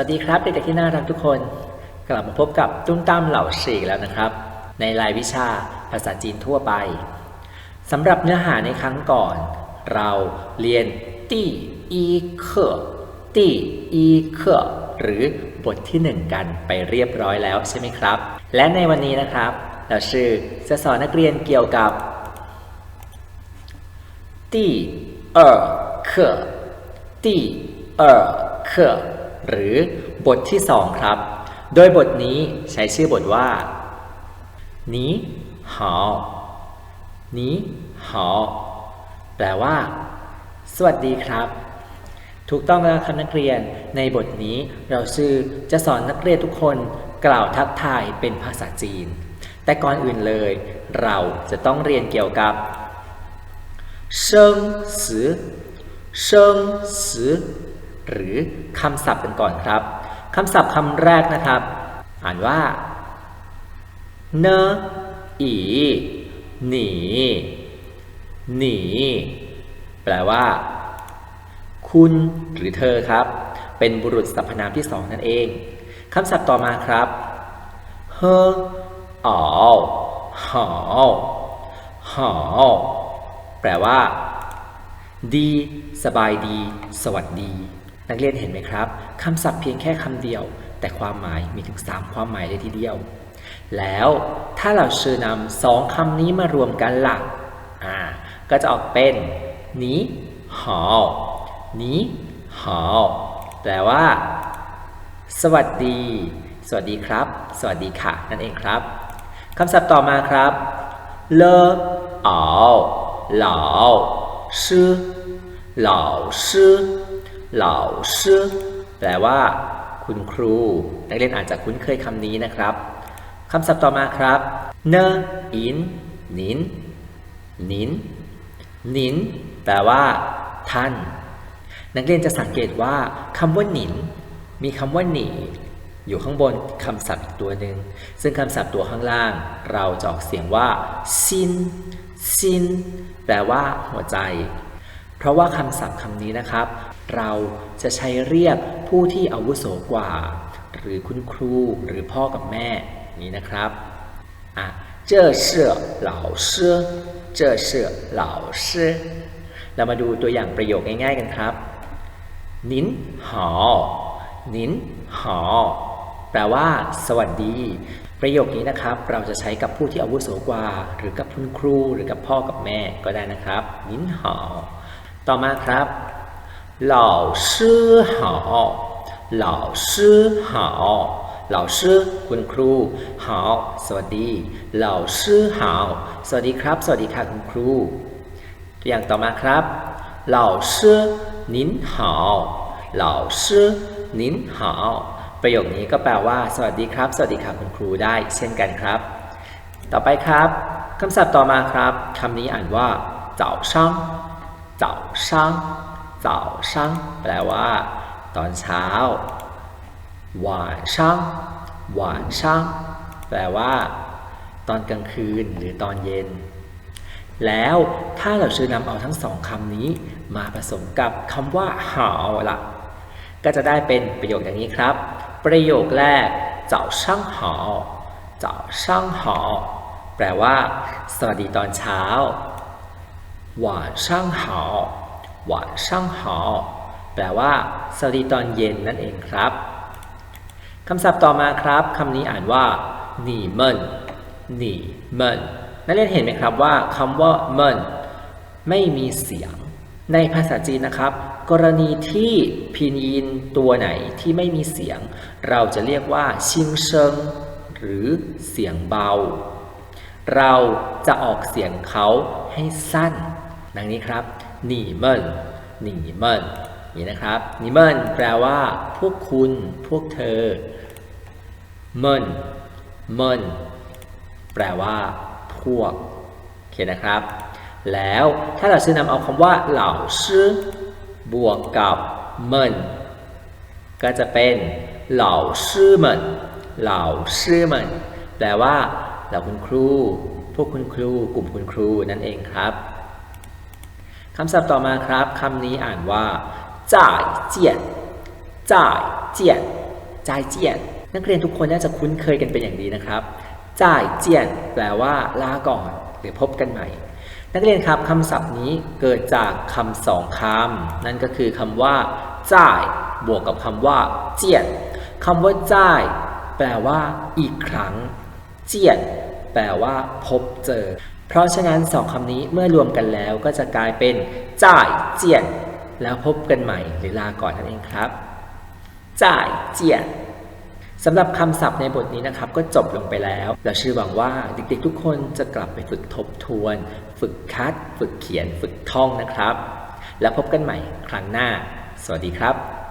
วัสดีครับเด็กๆที่น่ารักทุกคน กลับมาพบกับตุ้มตั้มเหล่าฉีกแล้วนะครับ ในรายวิชาภาษาจีนทั่วไปสำหรับเนื้อหาในครั้งก่อน เราเรียนตี้อีเคอตี้อีเคอหรือบทที่หนึ่งกันไปเรียบร้อยแล้วใช่ไหมครับ และในวันนี้นะครับ เราชื่อจะสอนนักเรียนเกี่ยวกับตี้เออเคอตี้เออเคอ หรือบทที่สองครับ โดยบทนี้ใช้ชื่อบทว่านี้หานี้หาแปลว่า สวัสดีครับ ถูกต้องแล้วครับนักเรียน ในบทนี้เราชื่อจะสอนนักเรียนทุกคนกล่าวทักทายเป็นภาษาจีน แต่ก่อนอื่นเลย เราจะต้องเรียนเกี่ยวกับเชิงสือเชิงสือ หรือคำศัพท์กันก่อนครับคำศัพท์คำแรกนะครับ อ่านว่าเนอีหนีหนีแปลว่า คุณหรือเธอครับ เป็นบุรุษสรรพนามที่สองนั่นเองคำศัพท์ต่อมาครับเฮออ๋อหอหอแปลว่า ดี สบายดี สวัสดี นักเรียนเห็นไหมครับคำศัพท์เพียงแค่คำเดียว แต่ความหมายมีถึง 3 ความหมายเลยทีเดียว แล้วถ้าเราชื่อนำสองคำนี้มารวมกันหลักอ่าก็จะออกเป็นนี้หอนี้หอแปลว่า สวัสดี สวัสดีครับ สวัสดีค่ะ นั่นเองครับคำศัพท์ต่อมาครับเลออ๋อหล่าชื่อหล่าชื่อ เหล่าชื่อแปลว่า คุณครู นักเรียนอาจจะคุ้นเคยคำนี้นะครับคำศัพท์ต่อมาครับเนอินนินนินนินแปลว่า ท่าน นักเรียนจะสังเกตว่าคำว่านิน มีคำว่าหนีอยู่ข้างบนคำศัพท์อีกตัวหนึ่งซึ่งคำศัพท์ตัวข้างล่าง เราจะออกเสียงว่าซินซินแปลว่า หัวใจ เพราะว่าคำศัพท์คำนี้นะครับ เราจะใช้เรียกผู้ที่อาวุโสกว่า หรือคุณครูหรือพ่อกับแม่นี้นะครับอ่ะ这是老师这是老师เรามาดูตัวอย่างประโยคง่ายๆกันครับ นินหอ นินหอ แปลว่า สวัสดี ประโยคนี้นะครับ เราจะใช้กับผู้ที่อาวุโสกว่า หรือกับคุณครู หรือกับพ่อกับแม่ก็ได้นะครับ นินหอ ต่อมาครับ เหล่าชื่อหอเหล่าชื่อหอเหล่าชื่อคุณครูหอสวัสดีเหล่าชื่อหอสวัสดีครับ สวัสดีค่ะคุณครู ตัวอย่างต่อมาครับเหล่าชื่อนินหอเหล่าชื่อนินหอประโยคนี้ก็แปลว่า สวัสดีครับ สวัสดีค่ะคุณครูได้ เช่นกันครับ ต่อไปครับคำศัพท์ต่อมาครับคำนี้อ่านว่า早上早上 早上แปลว่า ตอนเช้า晚上晚上แปลว่า ตอนกลางคืนหรือตอนเย็น แล้วถ้าเราชื่อนำเอาทั้งสองคำนี้มาผสมกับคำว่าหาวละก็จะได้เป็นประโยคอย่างนี้ครับ ประโยคแรก早上好早上好แปลว่า สวัสดีตอนเช้า หวานช่างหอแปลว่า สวัสดีตอนเย็นนั่นเองครับคำศัพท์ต่อมาครับคำนี้อ่านว่าหนีเมินหนีเมินนักเรียนเห็นไหมครับว่าคำว่าเมินไม่มีเสียง ในภาษาจีนนะครับ กรณีที่พินยินตัวไหนที่ไม่มีเสียง เราจะเรียกว่าชิงเชิงหรือเสียงเบา เราจะออกเสียงเขาให้สั้น ดังนี้ครับ หนีเมินหนีเมินนี่นะครับหนีเมินแปลว่า พวกคุณ พวกเธอเมินเมินแปลว่า พวกโอเคนะครับ แล้วถ้าเราชื่อนำเอาคำว่า เหล่าชื่อบวกกับเมินก็จะเป็น เหล่าชื่อเมินเหล่าชื่อเมินแปลว่าเหล่าคุณครู พวกคุณครู กลุ่มคุณครูนั่นเองครับ คำศัพท์ต่อมาครับคำนี้อ่านว่าจ่ายเจียนจ่ายเจียนจ่ายเจียน นักเรียนทุกคนน่าจะคุ้นเคยกันเป็นอย่างดีนะครับจ่ายเจียนแปลว่าลาก่อนหรือพบกันใหม่ นักเรียนครับคำศัพท์นี้เกิดจากคำสองคำนั่นก็คือคำว่าจ่ายบวกกับคำว่าเจียนคำว่าจ่าย แปลว่า อีกครั้ง เจียน แปลว่า พบเจอ เพราะฉะนั้นสองคำนี้เมื่อรวมกันแล้วก็จะกลายเป็นจ่ายเจียน แล้วพบกันใหม่หรือลาก่อนนั่นเองครับจ่ายเจียนสำหรับคำศัพท์ในบทนี้นะครับ ก็จบลงไปแล้วและชื่อหวังว่าเด็กๆทุกคนจะกลับไปฝึกทบทวน ฝึกคัด ฝึกเขียน ฝึกท่องนะครับ แล้วพบกันใหม่ครั้งหน้า สวัสดีครับ